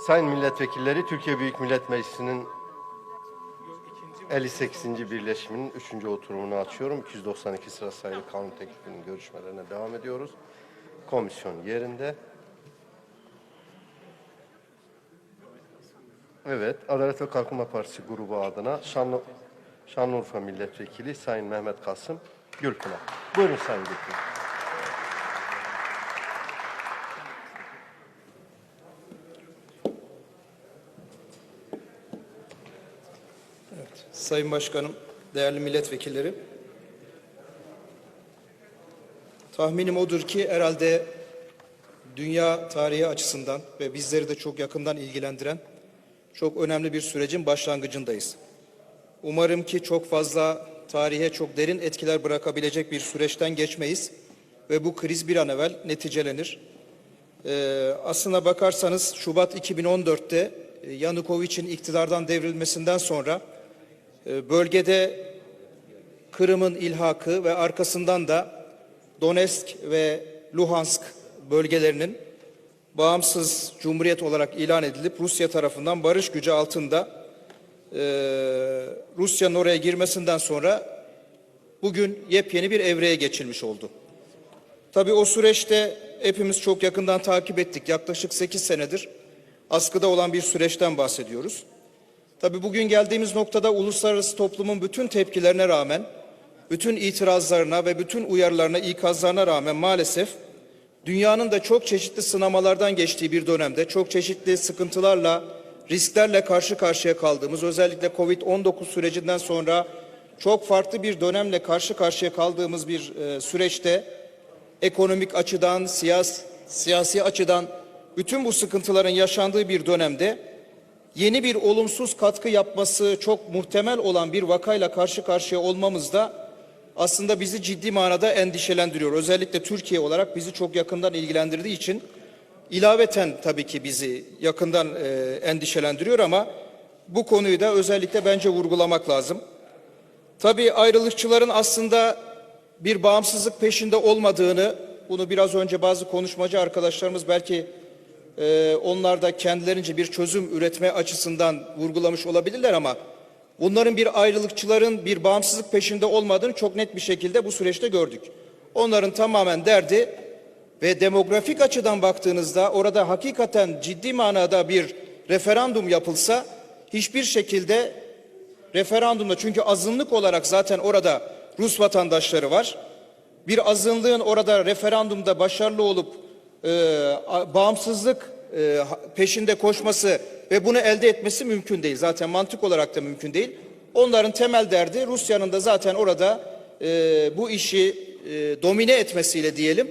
Sayın milletvekilleri, Türkiye Büyük Millet Meclisi'nin 58. birleşiminin 3. oturumunu açıyorum. 292 sıra sayılı kanun teklifinin görüşmelerine devam ediyoruz. Komisyon yerinde. Evet, Adalet ve Kalkınma Partisi grubu adına Şanlı, Şanlıurfa Milletvekili Sayın Mehmet Kasım Gülpınar. Buyurun Sayın Gülpınar. Sayın Başkanım, değerli milletvekilleri. Tahminim odur ki herhalde dünya tarihi açısından ve bizleri de çok yakından ilgilendiren çok önemli bir sürecin başlangıcındayız. Umarım ki çok fazla tarihe çok derin etkiler bırakabilecek bir süreçten geçmeyiz ve bu kriz bir an evvel neticelenir. Ee, aslına bakarsanız Şubat 2014'te e, Yanukovic'in iktidardan devrilmesinden sonra bölgede Kırım'ın ilhakı ve arkasından da Donetsk ve Luhansk bölgelerinin bağımsız cumhuriyet olarak ilan edilip Rusya tarafından barış gücü altında e, Rusya'nın oraya girmesinden sonra bugün yepyeni bir evreye geçilmiş oldu. Tabii o süreçte hepimiz çok yakından takip ettik. Yaklaşık 8 senedir askıda olan bir süreçten bahsediyoruz. Tabii bugün geldiğimiz noktada uluslararası toplumun bütün tepkilerine rağmen, bütün itirazlarına ve bütün uyarılarına, ikazlarına rağmen maalesef dünyanın da çok çeşitli sınamalardan geçtiği bir dönemde, çok çeşitli sıkıntılarla, risklerle karşı karşıya kaldığımız, özellikle Covid-19 sürecinden sonra çok farklı bir dönemle karşı karşıya kaldığımız bir e, süreçte ekonomik açıdan, siyas, siyasi açıdan bütün bu sıkıntıların yaşandığı bir dönemde yeni bir olumsuz katkı yapması çok muhtemel olan bir vakayla karşı karşıya olmamız da aslında bizi ciddi manada endişelendiriyor. Özellikle Türkiye olarak bizi çok yakından ilgilendirdiği için ilaveten tabii ki bizi yakından e, endişelendiriyor ama bu konuyu da özellikle bence vurgulamak lazım. Tabii ayrılıkçıların aslında bir bağımsızlık peşinde olmadığını, bunu biraz önce bazı konuşmacı arkadaşlarımız belki e, onlar da kendilerince bir çözüm üretme açısından vurgulamış olabilirler ama bunların bir ayrılıkçıların bir bağımsızlık peşinde olmadığını çok net bir şekilde bu süreçte gördük. Onların tamamen derdi ve demografik açıdan baktığınızda orada hakikaten ciddi manada bir referandum yapılsa hiçbir şekilde referandumda çünkü azınlık olarak zaten orada Rus vatandaşları var. Bir azınlığın orada referandumda başarılı olup e, bağımsızlık e, peşinde koşması ve bunu elde etmesi mümkün değil. Zaten mantık olarak da mümkün değil. Onların temel derdi Rusya'nın da zaten orada e, bu işi e, domine etmesiyle diyelim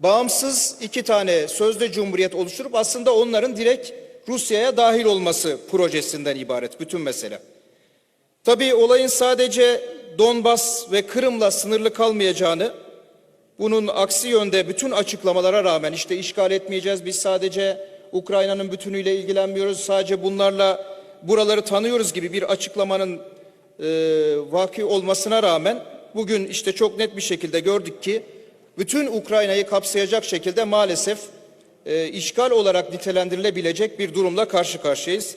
bağımsız iki tane sözde cumhuriyet oluşturup aslında onların direkt Rusya'ya dahil olması projesinden ibaret bütün mesele. Tabii olayın sadece Donbas ve Kırım'la sınırlı kalmayacağını, bunun aksi yönde bütün açıklamalara rağmen işte işgal etmeyeceğiz, biz sadece Ukrayna'nın bütünüyle ilgilenmiyoruz, sadece bunlarla buraları tanıyoruz gibi bir açıklamanın e, vaki olmasına rağmen bugün işte çok net bir şekilde gördük ki bütün Ukrayna'yı kapsayacak şekilde maalesef e, işgal olarak nitelendirilebilecek bir durumla karşı karşıyayız.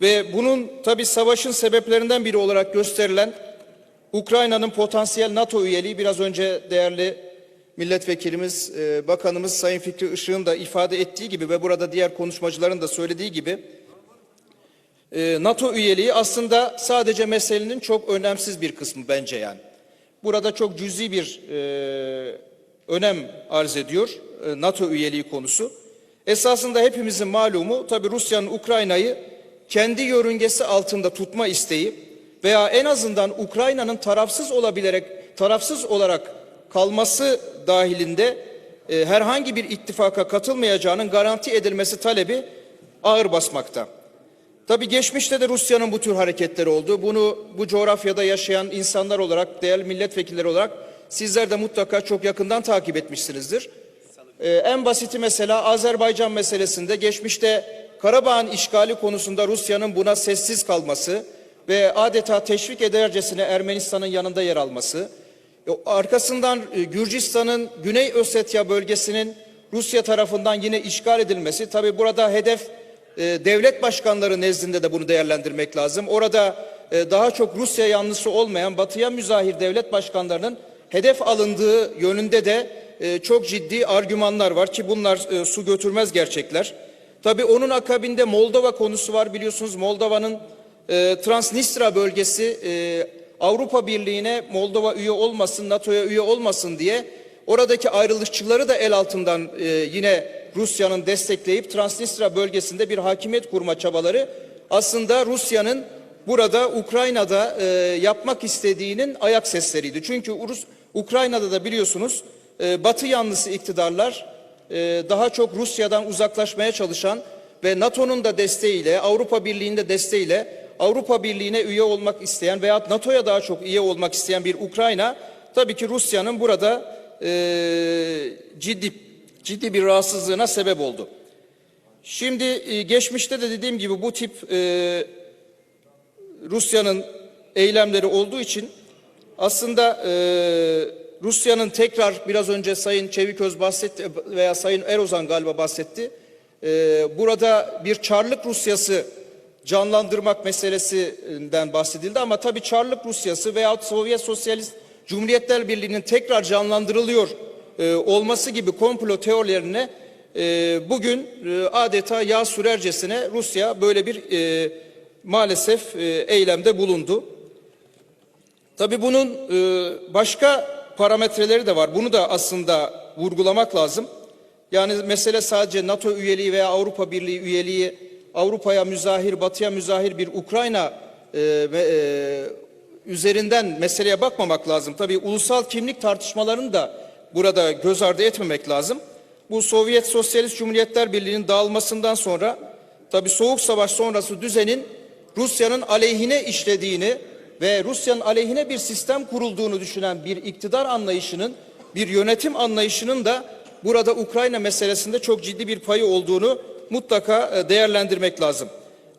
Ve bunun tabi savaşın sebeplerinden biri olarak gösterilen Ukrayna'nın potansiyel NATO üyeliği biraz önce değerli milletvekilimiz, e, bakanımız Sayın Fikri Işık'ın da ifade ettiği gibi ve burada diğer konuşmacıların da söylediği gibi e, NATO üyeliği aslında sadece meselenin çok önemsiz bir kısmı bence yani. Burada çok cüzi bir e, önem arz ediyor e, NATO üyeliği konusu. Esasında hepimizin malumu tabi Rusya'nın Ukrayna'yı kendi yörüngesi altında tutma isteği veya en azından Ukrayna'nın tarafsız olabilerek tarafsız olarak kalması dahilinde e, herhangi bir ittifaka katılmayacağının garanti edilmesi talebi ağır basmakta. Tabi geçmişte de Rusya'nın bu tür hareketleri oldu. Bunu bu coğrafyada yaşayan insanlar olarak, değerli milletvekilleri olarak sizler de mutlaka çok yakından takip etmişsinizdir. Ee, en basiti mesela Azerbaycan meselesinde geçmişte Karabağ'ın işgali konusunda Rusya'nın buna sessiz kalması ve adeta teşvik edercesine Ermenistan'ın yanında yer alması, arkasından e, Gürcistan'ın Güney Ösetya bölgesinin Rusya tarafından yine işgal edilmesi, tabi burada hedef e, devlet başkanları nezdinde de bunu değerlendirmek lazım. Orada e, daha çok Rusya yanlısı olmayan batıya müzahir devlet başkanlarının hedef alındığı yönünde de e, çok ciddi argümanlar var ki bunlar e, su götürmez gerçekler. Tabii onun akabinde Moldova konusu var biliyorsunuz Moldova'nın e, Transnistria bölgesi e, Avrupa Birliği'ne Moldova üye olmasın, NATO'ya üye olmasın diye oradaki ayrılıkçıları da el altından e, yine Rusya'nın destekleyip Transnistria bölgesinde bir hakimiyet kurma çabaları aslında Rusya'nın burada Ukrayna'da e, yapmak istediğinin ayak sesleriydi. Çünkü Rus, Ukrayna'da da biliyorsunuz e, Batı yanlısı iktidarlar e, daha çok Rusya'dan uzaklaşmaya çalışan ve NATO'nun da desteğiyle, Avrupa Birliği'nin de desteğiyle Avrupa Birliği'ne üye olmak isteyen veya NATO'ya daha çok üye olmak isteyen bir Ukrayna tabii ki Rusya'nın burada e, ciddi ciddi bir rahatsızlığına sebep oldu. Şimdi e, geçmişte de dediğim gibi bu tip e, Rusya'nın eylemleri olduğu için aslında e, Rusya'nın tekrar biraz önce Sayın Çeviköz bahsetti veya Sayın Erozan galiba bahsetti. E, burada bir Çarlık Rusyası canlandırmak meselesinden bahsedildi ama tabii Çarlık Rusyası veya Sovyet Sosyalist Cumhuriyetler Birliği'nin tekrar canlandırılıyor e, olması gibi komplo teorilerine e, bugün e, adeta yağ sürercesine Rusya böyle bir e, maalesef e, eylemde bulundu. Tabii bunun e, başka parametreleri de var. Bunu da aslında vurgulamak lazım. Yani mesele sadece NATO üyeliği veya Avrupa Birliği üyeliği, Avrupa'ya müzahir, Batı'ya müzahir bir Ukrayna e, e, üzerinden meseleye bakmamak lazım. Tabii ulusal kimlik tartışmalarını da burada göz ardı etmemek lazım. Bu Sovyet Sosyalist Cumhuriyetler Birliği'nin dağılmasından sonra tabii Soğuk Savaş sonrası düzenin Rusya'nın aleyhine işlediğini ve Rusya'nın aleyhine bir sistem kurulduğunu düşünen bir iktidar anlayışının, bir yönetim anlayışının da burada Ukrayna meselesinde çok ciddi bir payı olduğunu mutlaka e, değerlendirmek lazım.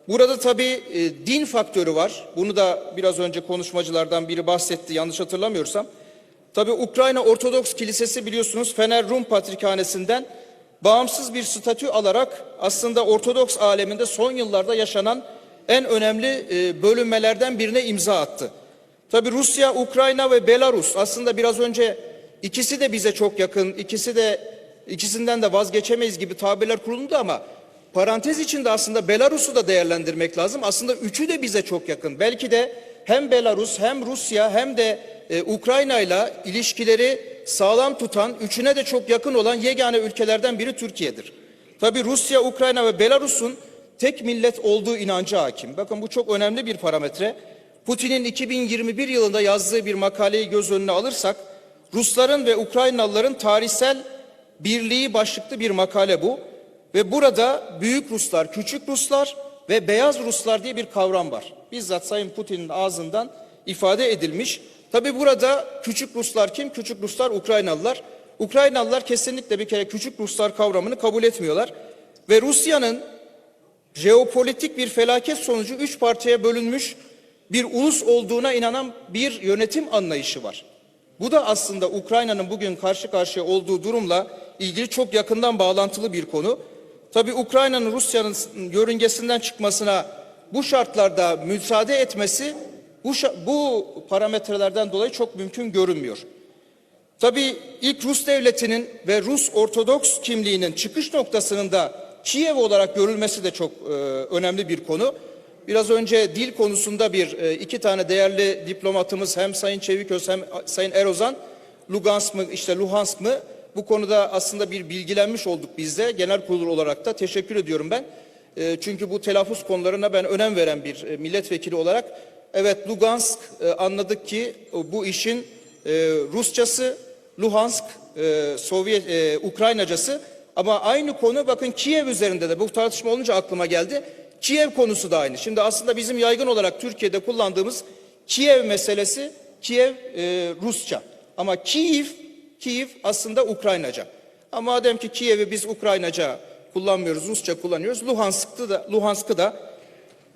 Burada tabii e, din faktörü var. Bunu da biraz önce konuşmacılardan biri bahsetti yanlış hatırlamıyorsam. Tabii Ukrayna Ortodoks Kilisesi biliyorsunuz Fener Rum Patrikhanesi'nden bağımsız bir statü alarak aslında Ortodoks aleminde son yıllarda yaşanan en önemli e, bölünmelerden birine imza attı. Tabii Rusya, Ukrayna ve Belarus aslında biraz önce ikisi de bize çok yakın, ikisi de ikisinden de vazgeçemeyiz gibi tabirler kuruldu ama parantez içinde aslında Belarus'u da değerlendirmek lazım. Aslında üçü de bize çok yakın. Belki de hem Belarus hem Rusya hem de e, Ukrayna ile ilişkileri sağlam tutan, üçüne de çok yakın olan yegane ülkelerden biri Türkiye'dir. Tabii Rusya, Ukrayna ve Belarus'un tek millet olduğu inancı hakim. Bakın bu çok önemli bir parametre. Putin'in 2021 yılında yazdığı bir makaleyi göz önüne alırsak, Rusların ve Ukraynalıların tarihsel birliği başlıklı bir makale bu. Ve burada büyük Ruslar, küçük Ruslar ve beyaz Ruslar diye bir kavram var. Bizzat Sayın Putin'in ağzından ifade edilmiş. Tabi burada küçük Ruslar kim? Küçük Ruslar Ukraynalılar. Ukraynalılar kesinlikle bir kere küçük Ruslar kavramını kabul etmiyorlar. Ve Rusya'nın jeopolitik bir felaket sonucu üç parçaya bölünmüş bir ulus olduğuna inanan bir yönetim anlayışı var. Bu da aslında Ukrayna'nın bugün karşı karşıya olduğu durumla ilgili çok yakından bağlantılı bir konu. Tabii Ukrayna'nın Rusya'nın yörüngesinden çıkmasına bu şartlarda müsaade etmesi bu, bu parametrelerden dolayı çok mümkün görünmüyor. Tabii ilk Rus devletinin ve Rus Ortodoks kimliğinin çıkış noktasının da Kiev olarak görülmesi de çok e, önemli bir konu. Biraz önce dil konusunda bir e, iki tane değerli diplomatımız hem Sayın Çeviköz hem Sayın Erozan Lugansk mı işte Luhansk mı bu konuda aslında bir bilgilenmiş olduk biz de genel kurul olarak da teşekkür ediyorum ben. E, çünkü bu telaffuz konularına ben önem veren bir e, milletvekili olarak evet Lugansk e, anladık ki e, bu işin e, Rusçası Luhansk e, Sovyet e, Ukraynacası ama aynı konu bakın Kiev üzerinde de bu tartışma olunca aklıma geldi. Kiev konusu da aynı. Şimdi aslında bizim yaygın olarak Türkiye'de kullandığımız Kiev meselesi Kiev e, Rusça. Ama Kiev Kiev aslında Ukraynaca. Ama madem ki Kiev'i biz Ukraynaca kullanmıyoruz, Rusça kullanıyoruz. Luhansk'ı da Luhansk'ı da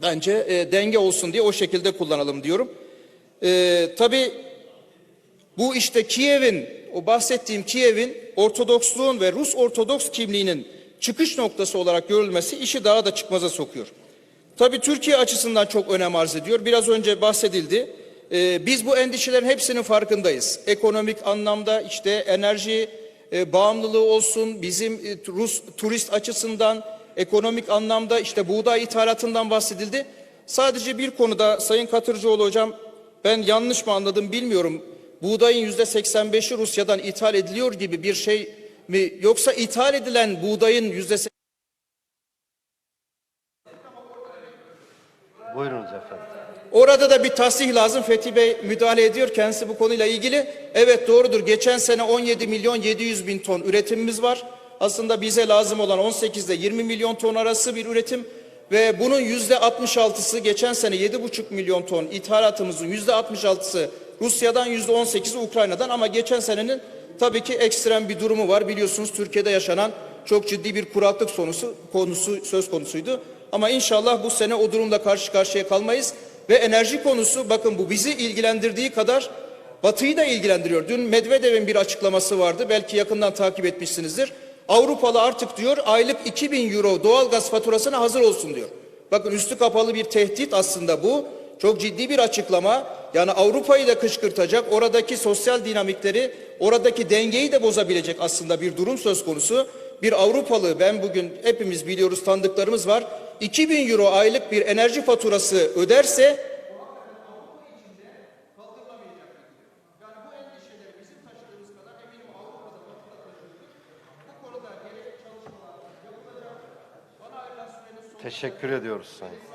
bence e, denge olsun diye o şekilde kullanalım diyorum. E, tabii bu işte Kiev'in, o bahsettiğim Kiev'in Ortodoksluğun ve Rus Ortodoks kimliğinin çıkış noktası olarak görülmesi işi daha da çıkmaza sokuyor. Tabii Türkiye açısından çok önem arz ediyor. Biraz önce bahsedildi. Ee, biz bu endişelerin hepsinin farkındayız. Ekonomik anlamda işte enerji e, bağımlılığı olsun, bizim e, Rus turist açısından ekonomik anlamda işte buğday ithalatından bahsedildi. Sadece bir konuda Sayın Katırcıoğlu hocam ben yanlış mı anladım bilmiyorum. Buğdayın yüzde 85'i Rusya'dan ithal ediliyor gibi bir şey mi yoksa ithal edilen buğdayın yüzde Buyurunuz efendim. Orada da bir tasih lazım. Fethi Bey müdahale ediyor kendisi bu konuyla ilgili. Evet doğrudur. Geçen sene 17 milyon 700 bin ton üretimimiz var. Aslında bize lazım olan 18 ile 20 milyon ton arası bir üretim ve bunun yüzde 66'sı geçen sene 7,5 milyon ton ithalatımızın yüzde 66'sı Rusya'dan yüzde 18'i Ukrayna'dan ama geçen senenin tabii ki ekstrem bir durumu var. Biliyorsunuz Türkiye'de yaşanan çok ciddi bir kuraklık konusu, konusu söz konusuydu. Ama inşallah bu sene o durumla karşı karşıya kalmayız. Ve enerji konusu bakın bu bizi ilgilendirdiği kadar Batı'yı da ilgilendiriyor. Dün Medvedev'in bir açıklaması vardı. Belki yakından takip etmişsinizdir. Avrupalı artık diyor aylık 2000 euro doğalgaz faturasına hazır olsun diyor. Bakın üstü kapalı bir tehdit aslında bu. Çok ciddi bir açıklama. Yani Avrupa'yı da kışkırtacak, oradaki sosyal dinamikleri, oradaki dengeyi de bozabilecek aslında bir durum söz konusu. Bir Avrupalı ben bugün hepimiz biliyoruz tanıdıklarımız var. 2000 euro aylık bir enerji faturası öderse Teşekkür ediyoruz sayın.